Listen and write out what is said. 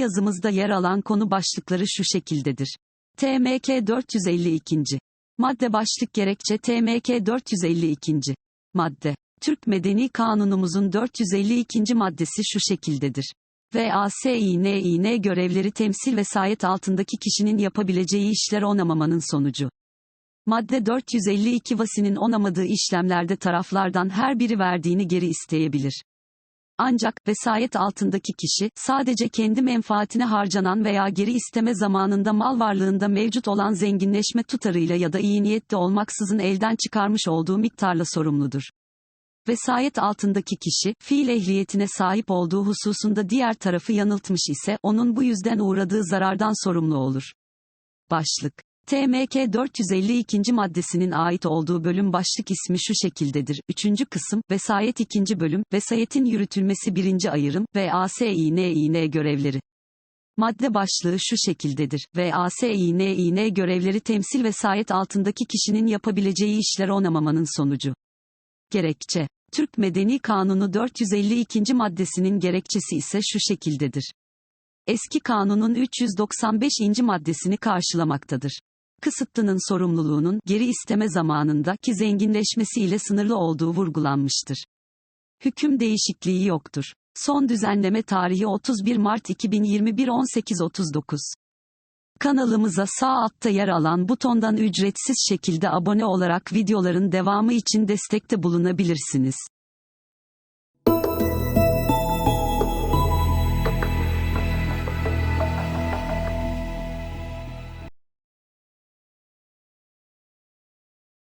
yazımızda yer alan konu başlıkları şu şekildedir. TMK 452. Madde başlık gerekçe TMK 452. Madde. Türk Medeni Kanunumuzun 452. maddesi şu şekildedir. VASİNİN görevleri temsil vesayet altındaki kişinin yapabileceği işler onamamanın sonucu. Madde 452 vasinin onamadığı işlemlerde taraflardan her biri verdiğini geri isteyebilir. Ancak, vesayet altındaki kişi, sadece kendi menfaatine harcanan veya geri isteme zamanında mal varlığında mevcut olan zenginleşme tutarıyla ya da iyi niyetli olmaksızın elden çıkarmış olduğu miktarla sorumludur. Vesayet altındaki kişi, fiil ehliyetine sahip olduğu hususunda diğer tarafı yanıltmış ise, onun bu yüzden uğradığı zarardan sorumlu olur. Başlık TMK 452. maddesinin ait olduğu bölüm başlık ismi şu şekildedir. 3. kısım, Vesayet 2. bölüm, Vesayetin yürütülmesi 1. ayırım, VASİNİN görevleri. Madde başlığı şu şekildedir. VASİNİN görevleri temsil vesayet altındaki kişinin yapabileceği işler onamamanın sonucu. Gerekçe. Türk Medeni Kanunu 452. maddesinin gerekçesi ise şu şekildedir. Eski kanunun 395. maddesini karşılamaktadır. Kısıtlının sorumluluğunun geri isteme zamanında ki zenginleşmesiyle sınırlı olduğu vurgulanmıştır. Hüküm değişikliği yoktur. Son düzenleme tarihi 31 Mart 2021 18.39. Kanalımıza sağ altta yer alan butondan ücretsiz şekilde abone olarak videoların devamı için destekte bulunabilirsiniz.